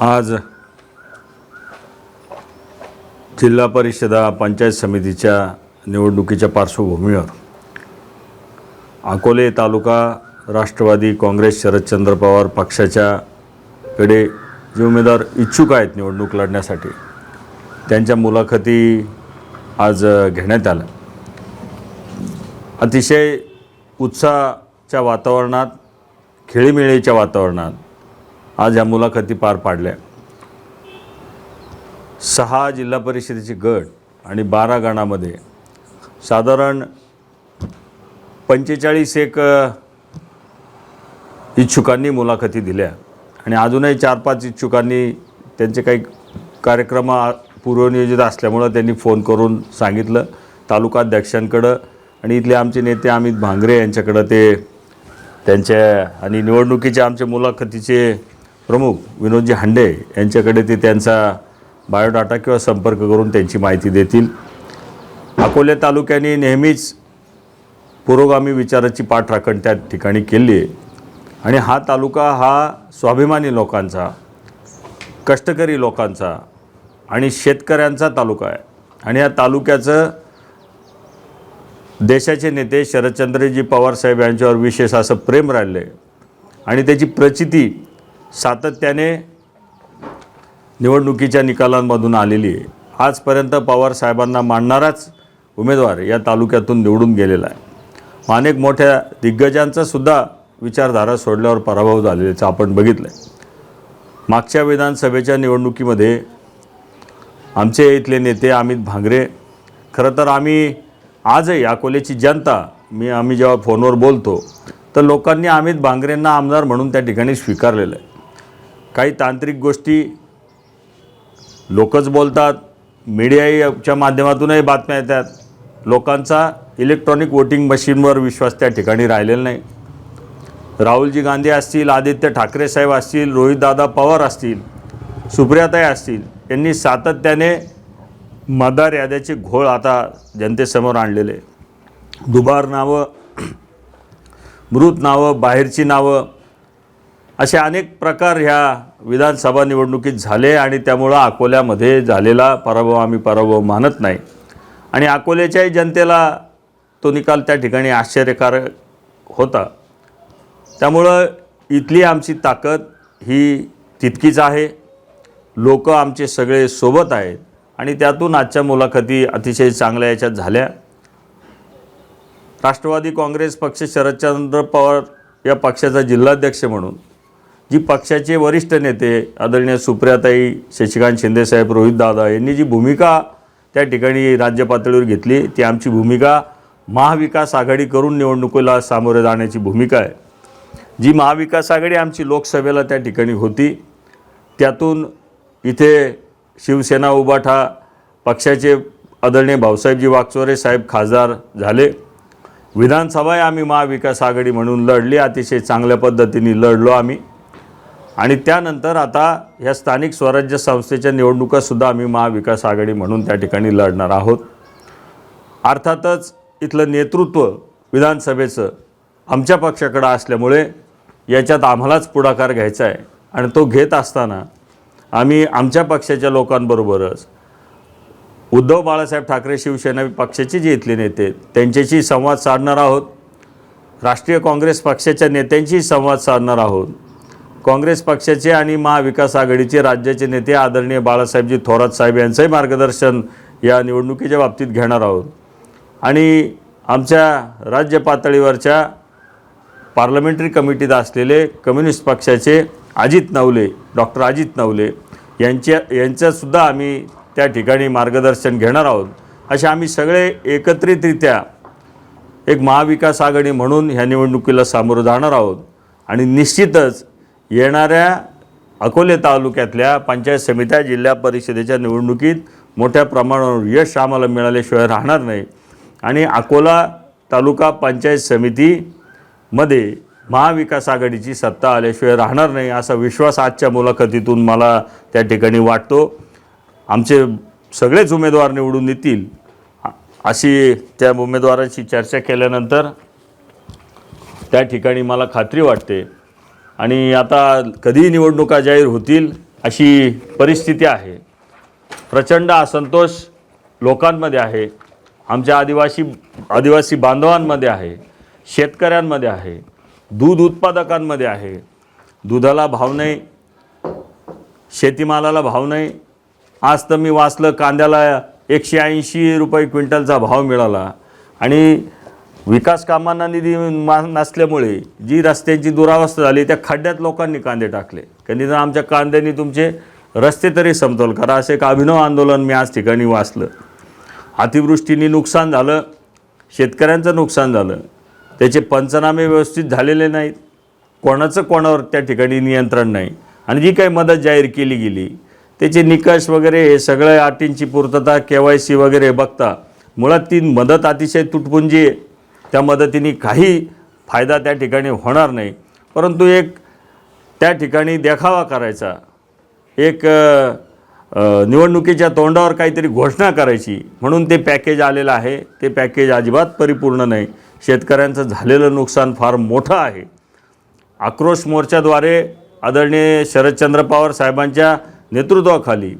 आज जिल्हा परिषदा पंचायत समितीच्या निवडणुकीच्या पार्श्वभूमीवर अकोले तालुका राष्ट्रवादी काँग्रेस शरदचंद्र पवार पक्षाच्याकडे जे उमेदवार इच्छुक आहेत निवडणूक लढण्यासाठी त्यांच्या मुलाखती आज घेण्यात आल्या. अतिशय उत्साहाच्या वातावरणात खेळीमेळीच्या वातावरणात आज या मुलाखती पार पाडल्या. सहा जिल्हा परिषदेचे गट आणि बारा गणामध्ये साधारण पंचेचाळीस एक इच्छुकांनी मुलाखती दिल्या. आणि अजूनही चार पाच इच्छुकांनी त्यांचे काही कार्यक्रम पूर्वनियोजित असल्यामुळं त्यांनी फोन करून सांगितलं. तालुकाध्यक्षांकडं आणि इथले आमचे नेते अमित भांगरे यांच्याकडं ते त्यांच्या आणि निवडणुकीचे आमचे मुलाखतीचे प्रमुख विनोदजी हांडे यांच्याकडे ते त्यांचा बायोडाटा किंवा संपर्क करून त्यांची माहिती देतील. अकोले तालुक्याने नेहमीच पुरोगामी विचाराची पाठराखण त्या ठिकाणी केली आहे. आणि हा तालुका हा स्वाभिमानी लोकांचा कष्टकरी लोकांचा आणि शेतकऱ्यांचा तालुका आहे. आणि या तालुक्याचं देशाचे नेते शरदचंद्रजी पवार साहेब यांच्यावर विशेष असं प्रेम राहिलं आहे आणि त्याची प्रचिती सातत्याने निवडणुकीच्या निकालांमधून आलेली आहे. आजपर्यंत पवार साहेबांना मानणाराच उमेदवार या तालुक्यातून निवडून गेलेला आहे. अनेक मोठ्या दिग्गजांचासुद्धा विचारधारा सोडल्यावर पराभव झालेल्याचं आपण बघितलं आहे मागच्या विधानसभेच्या निवडणुकीमध्ये आमचे इथले नेते अमित भांगरे खरं तर आम्ही आजही अकोल्याची जनता मी आम्ही जेव्हा फोनवर बोलतो तर लोकांनी अमित भांगरेंना आमदार म्हणून त्या ठिकाणी स्वीकारलेलं आहे. काही तांत्रिक गोष्टी लोकच बोलतात मीडियाच्या माध्यमातूनही बातम्या येतात. लोकांचा इलेक्ट्रॉनिक वोटिंग मशीनवर विश्वास त्या ठिकाणी राहिलेला नाही. राहुलजी गांधी असतील आदित्य ठाकरे साहेब असतील रोहितदादा पवार असतील सुप्रियाताई असतील यांनी सातत्याने मतदार याद्याचे घोळ आता जनतेसमोर आणलेले. दुबार नावं मृत नावं बाहेरची नावं असे अनेक प्रकार ह्या विधानसभा निवडणुकीत झाले आणि त्यामुळं अकोल्यामध्ये झालेला पराभव आम्ही पराभव मानत नाही. आणि अकोल्याच्याही जनतेला तो निकाल त्या ठिकाणी आश्चर्यकारक होता. त्यामुळं इथली आमची ताकद ही तितकीच आहे. लोक आमचे सगळे सोबत आहेत आणि त्यातून आजच्या मुलाखती अतिशय चांगल्या याच्यात झाल्या. राष्ट्रवादी काँग्रेस पक्ष शरदचंद्र पवार या पक्षाचा जिल्हाध्यक्ष म्हणून जी पक्षाचे वरिष्ठ नेते आदरणीय सुप्रियाताई शशिकांत शिंदेसाहेब रोहितदादा यांनी जी भूमिका त्या ठिकाणी राज्य पातळीवर घेतली ती आमची भूमिका महाविकास आघाडी करून निवडणुकीला सामोरे जाण्याची भूमिका आहे. जी महाविकास आघाडी आमची लोकसभेला त्या ठिकाणी होती त्यातून इथे शिवसेना उबाठा पक्षाचे आदरणीय भाऊसाहेबजी वागचोरे साहेब खासदार झाले. विधानसभा आम्ही महाविकास आघाडी म्हणून लढली अतिशय चांगल्या पद्धतीने लढलो आम्ही. आणि त्यानंतर आता ह्या स्थानिक स्वराज्य संस्थेच्या निवडणुकासुद्धा आम्ही महाविकास आघाडी म्हणून त्या ठिकाणी लढणार आहोत. अर्थातच इथलं नेतृत्व विधानसभेचं आमच्या पक्षाकडं असल्यामुळे याच्यात आम्हालाच पुढाकार घ्यायचा आहे आणि तो घेत असताना आम्ही आमच्या पक्षाच्या लोकांबरोबरच उद्धव बाळासाहेब ठाकरे शिवसेना पक्षाचे जे इथले नेते त्यांच्याशी संवाद साधणार आहोत. राष्ट्रीय काँग्रेस पक्षाच्या नेत्यांशी संवाद साधणार आहोत. काँग्रेस पक्षाचे आणि महाविकास आघाडीचे राज्याचे नेते आदरणीय बाळासाहेबजी थोरात साहेब यांचंही मार्गदर्शन या निवडणुकीच्या बाबतीत घेणार आहोत. आणि आमच्या राज्य पातळीवरच्या पार्लमेंटरी कमिटीत असलेले कम्युनिस्ट पक्षाचे अजित नवले डॉक्टर अजित नवले यांच्या यांच्यासुद्धा आम्ही त्या ठिकाणी मार्गदर्शन घेणार आहोत. असे आम्ही सगळे एकत्रितरित्या एक महाविकास आघाडी म्हणून ह्या निवडणुकीला सामोरं जाणार आहोत. आणि निश्चितच येणाऱ्या अकोले तालुक्यातल्या पंचायत समित्या जिल्हा परिषदेच्या निवडणुकीत मोठ्या प्रमाणावर यश आम्हाला मिळाल्याशिवाय राहणार नाही. आणि अकोला तालुका पंचायत समितीमध्ये महाविकास आघाडीची सत्ता आल्याशिवाय राहणार नाही असा विश्वास आजच्या मुलाखतीतून मला त्या ठिकाणी वाटतो. आमचे सगळेच उमेदवार निवडून येतील अशी त्या उमेदवारांशी चर्चा केल्यानंतर त्या ठिकाणी मला खात्री वाटते. आणि आता कधी निवडणुका जाहीर होतील अशी परिस्थिती आहे. प्रचंड असंतोष लोकांमध्ये आहे. आमच्या आदिवासी आदिवासी बांधवांमध्ये आहे. शेतकऱ्यांमध्ये आहे. दूध उत्पादकांमध्ये आहे. दुधाला भाव नाही. शेतीमालाला भाव नाही. आज तर मी वाचलं कांद्याला एकशे ऐंशी रुपये क्विंटलचा भाव मिळाला. आणि विकास कामांना निधी मा नसल्यामुळे जी रस्त्यांची दुरावस्था झाली त्या खड्ड्यात लोकांनी कांदे टाकले. कधी तर आमच्या कांद्यानी तुमचे रस्ते तरी समतोल करा असं एक अभिनव आंदोलन मी आज ठिकाणी वाचलं. अतिवृष्टीने नुकसान झालं शेतकऱ्यांचं नुकसान झालं. त्याचे पंचनामे व्यवस्थित झालेले नाहीत. कोणाचं कोणावर त्या ठिकाणी नियंत्रण नाही. आणि जी काही मदत जाहीर केली गेली त्याचे निकष वगैरे हे सगळ्या अटींची पूर्तता के वाय सी वगैरे बघता मुळात ती मदत अतिशय तुटपुंजी आहे. त्या मदतीने काही फायदा त्या ठिकाणी होणार नाही. परंतु एक त्या ठिकाणी देखावा करायचा. एक निवडणुकीच्या तोंडावर काहीतरी घोषणा करायची. म्हणून ते पॅकेज आलेलं आहे. ते पॅकेज अजिबात परिपूर्ण नाही. शेतकऱ्यांचं झालेलं नुकसान फार मोठं आहे. आक्रोश मोर्चाद्वारे आदरणीय शरदचंद्र पवार साहेबांच्या नेतृत्वाखाली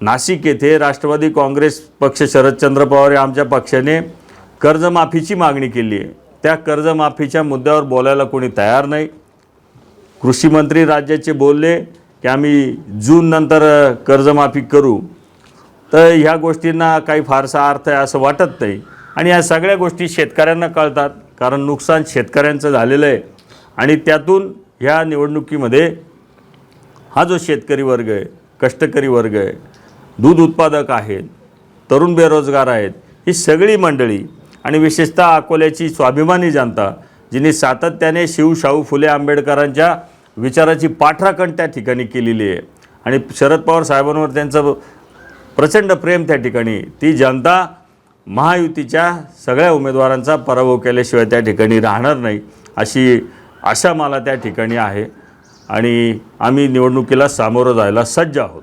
नाशिक येथे राष्ट्रवादी काँग्रेस पक्ष शरदचंद्र पवार या आमच्या पक्षाने कर्जमाफीची मागणी केली आहे. त्या कर्जमाफीच्या मुद्द्यावर बोलायला कोणी तयार नाही. कृषी मंत्री राज्याचे बोलले की आम्ही जूननंतर नंतर कर्जमाफी करू. तर ह्या गोष्टींना काही फारसा अर्थ आहे असं वाटत नाही. आणि या सगळ्या गोष्टी शेतकऱ्यांना कळतात. कारण नुकसान शेतकऱ्यांचं झालेलं आहे. आणि त्यातून ह्या निवडणुकीमध्ये हा जो शेतकरी वर्ग आहे कष्टकरी वर्ग आहे दूध उत्पादक आहेत तरुण बेरोजगार आहेत ही सगळी मंडळी आणि विशेषतः अकोल्याची स्वाभिमानी जनता जिने सातत्याने शिव शाहू फुले आंबेडकरांच्या विचाराची पाठराखण त्या ठिकाणी केलेली आहे. आणि शरद पवार साहेबांवर त्यांचं प्रचंड प्रेम त्या ठिकाणी ती जनता महायुतीच्या सगळ्या उमेदवारांचा पराभव केल्याशिवाय त्या ठिकाणी राहणार नाही अशी आशा मला त्या ठिकाणी आहे. आणि आम्ही निवडणुकीला सामोरं जायला सज्ज आहोत.